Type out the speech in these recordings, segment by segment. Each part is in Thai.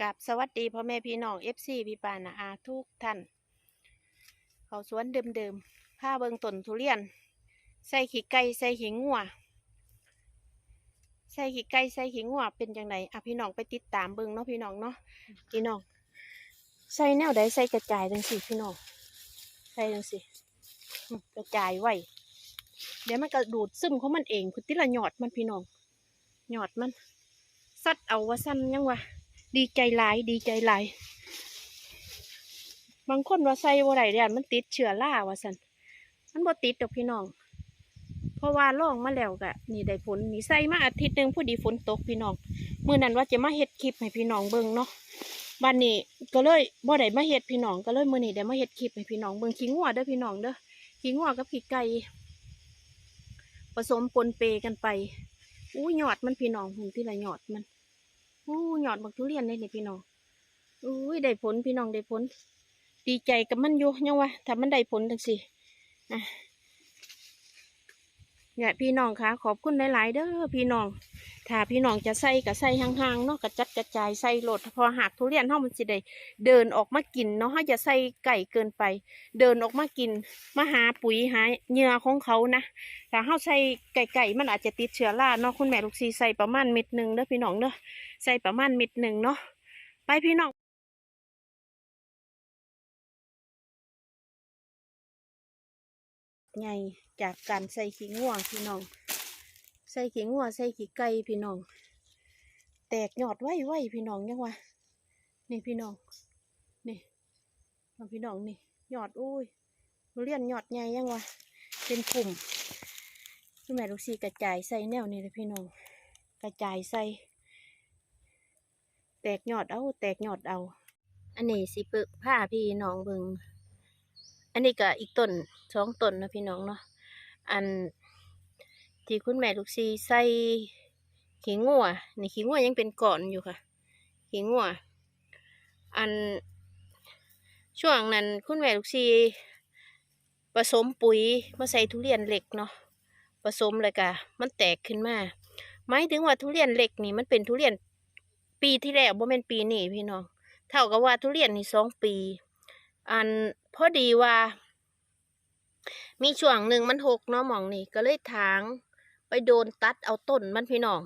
กับสวัสดีพ่อแม่พี่น้องเอฟซีพี่ปานาอาทุกท่าน เขาสวนเดิมๆผ้าเบิงต้นทุเรียน ใส่ขี้ไก่ใส่ขี้งัวใส่ขี้ไก่ใส่ขี้งัวเป็นจังไดอะพี่น้องไปติดตามเบิงเนาะพี่น้องเนาะพี่น้องใส่แนวใดใส่กระจายจังสิพี่น้องใส่จังสิกระจายไว้เดี๋ยวมันก็ดูดซึมของมันเองพุทธิละหยอดมันพี่น้องหยอดมันสัดเอาว่าสั้นยังวะ ดีใจหลาย ดีใจหลาย บางคนว่าใส่บ่ได้เดี๋ยวมันติดเชื้อราว่าสันมันบ่ติดดอกพี่น้อง เพราะว่าลองมาแล้วกะนี่ได้ผลนี่ใส่มาอาทิตย์หนึ่งพอดีฝนตกพี่น้องเมื้อนั้นว่าจะมาเฮ็ดคลิปให้พี่น้องเบิ่งเนาะบัดนี้ก็เลยบ่ได้มาเฮ็ดพี่น้องก็เลยมื้อนี้ได้มาเฮ็ดคลิปให้พี่น้องเบิ่งขี้งัวเด้อพี่น้องเด้อขี้งัวกับขี้ไก่ผสมปนเปกันไปอู้ยอดมันพี่น้องหุ่นที่ละยอดมัน อู้หยอดบักทุเรียนเลยนี่พี่น้องอุ้ยได้ผลพี่น้องได้ผล ดีใจกับมันอยู่ยังวะถ้ามันได้ผลจังสิอะเนี่ยพี่น้องคะขอบคุณหลาย ๆ เด้อพี่น้อง ถ้าพี่น้องจะใส่ก็ใส่ห่างๆเนาะกระจัดกระจายใส่รถพอหากทุเรียนเฮามันสิได้เดินออกมากินเนาะเฮาจะใส่ไก่เกินไป เดินออกมากินมาหาปุ๋ยหาเหยื่อของเขานะถ้าเฮาใส่ไก่ไก่มันอาจจะติดเชื้อราเนาะคุณแม่ลูกซีใส่ประมาณเม็ดหนึ่งเด้อพี่น้องเด้อใส่ประมาณเม็ดหนึ่งเนาะไปพี่น้องไงจากการใส่ขี้ง่วพี่น้อง ใส่ขี้งัวใส่ขี้ไก่พี่น้อง แตกยอดไว้ไว้พี่น้องยังวะนี่พี่น้อง นี่เอาพี่น้องนี่ยอดอุ้ยเรียนยอดใหญ่ยังวะเป็นกลุ่มคุณแม่ลูกซีกระจายใส่แนวนี่เลยพี่น้องกระจายใส่ แตกยอดเอา แตกยอดเอา อันนี้สิเปิกผ้าพี่น้องเบิงอันนี้ก็อีกต้นสองต้นนะพี่น้องเนาะอัน ที่คุณแม่ลูกซีใส่ขี้งัวนี่ขี้งัวยังเป็นก่อนอยู่ค่ะขี้งัวอันช่วงนั้นคุณแม่ลูกซีผสมปุ๋ยมาใส่ทุเรียนเหล็กเนาะผสมเลยกะมันแตกขึ้นมาหมายถึงว่าทุเรียนเหล็กนี่มันเป็นทุเรียนปีที่แล้วบ่แม่นปีนี้พี่น้องเท่ากับว่าทุเรียนนี่สองปี อันพอดีว่า มีช่วงหนึ่งมันหกเนาะหมองนี่ก็เลยถาง โดนตัดเอาต้นมันพี่น้อง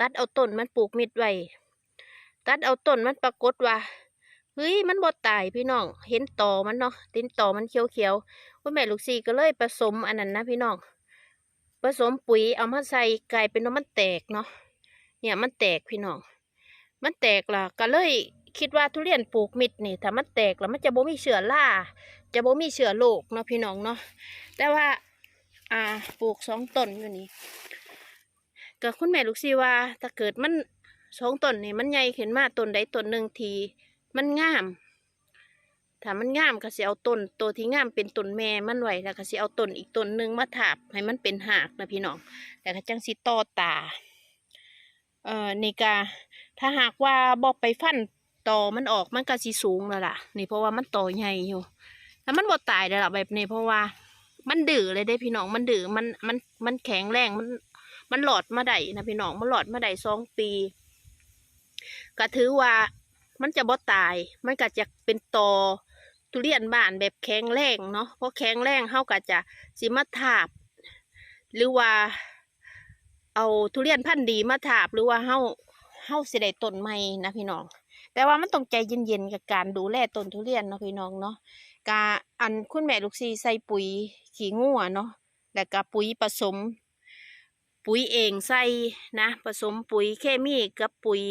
ตัดเอาต้นมันปลูกมิดไว้ตัดเอาต้นมันปรากฏว่าเฮ้ยมันบ่ตายพี่น้อง เห็นต่อมันเนาะเห็นต่อมันเขียวเขียวๆคุณแม่ลูกซีก็เลยผสมอันนั้นนะพี่น้องผสมปุ๋ยเอามาใส่กลายเป็นว่ามันแตกเนาะเนี่ยมันแตกพี่น้อง มันแตกล่ะก็เลยคิดว่าทุเรียนปลูกมิดนี่ถ้ามันแตกแล้วมันจะบ่มีเชื้อราจะบ่มีเชื้อโรคเนาะพี่น้องเนาะแต่ว่า อ่าปลูกสองต้นอยู่นี่ก็คุณแม่ลูกซีว่า ถ้าเกิดมันสองต้นนี่มันใหญ่ขึ้นมาต้นใดต้นหนึ่งทีมันงาม ถ้ามันงามก็สิเอาต้นตัวที่งามเป็นต้นแม่มันไว้แล้วก็สิเอาต้นอีกต้นหนึ่งมาถาบให้มันเป็นหากนะพี่น้องแล้วก็จังสิต่อตาเอ่อนี่กาถ้าหากว่าบอกไปฟันต่อมันออกมันก็สิสูงแล้วล่ะ นี่เพราะว่ามันต่อใหญ่อยู่แล้วมันบ่ตายแล้วล่ะแบบนี้เพราะว่า มันดื้อเลยได้พี่น้องมันดื้อมันมันมันแข็งแรงมัน มันหลอดมาได้นะพี่น้องมันหลอดมาได้สองปีก็ถือว่ามันจะบ่ตาย มันก็จะเป็นตอทุเรียนบ้านแบบแข็งแรงเนาะเพราะแข็งแรงเขาก็จะสิมาทาบ หรือว่า เอาทุเรียนพันธุ์ดีมาทาบหรือว่าเฮาเฮาสิได้ต้นใหม่นะพี่น้อง แต่ว่ามันต้องใจเย็นๆกับการดูแลต้นทุเรียนเนาะพี่น้องเนาะกา อันคุณแม่ลูกซีใส่ปุ๋ยขี้งัวเนาะแล้วก็ปุ๋ยผสม ปุ๋ยเองใส่นะ ผสมปุ๋ยเคมีกับปุ๋ย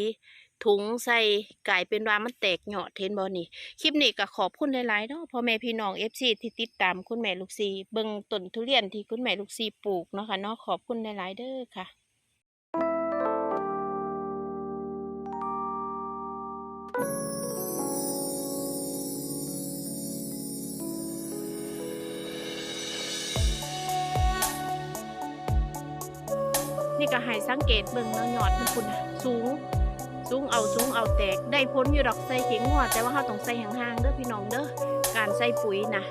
ถุงใส่กลายเป็นว่ามันแตกยอดเห็นบ่นี่คลิปนี้ก็ขอบคุณหลายๆเนาะพ่อแม่พี่น้องเอฟซีที่ติดตามคุณแม่ลูกซีเบิ่งต้นทุเรียนที่คุณแม่ลูกซีปลูกเนาะค่ะเนาะขอบคุณหลายๆเด้อค่ะ นี่ก็ให้สังเกตเบิ่งเนาะยอดมันคุณน่ะสูง สูงเอาสูงเอาแตก ได้พ้นอยู่ดอกใส่เข็งหัวแต่ว่าเขาต้องใส่ห่างๆเด้อพี่น้องเด้อการใส่ปุ๋ยนะ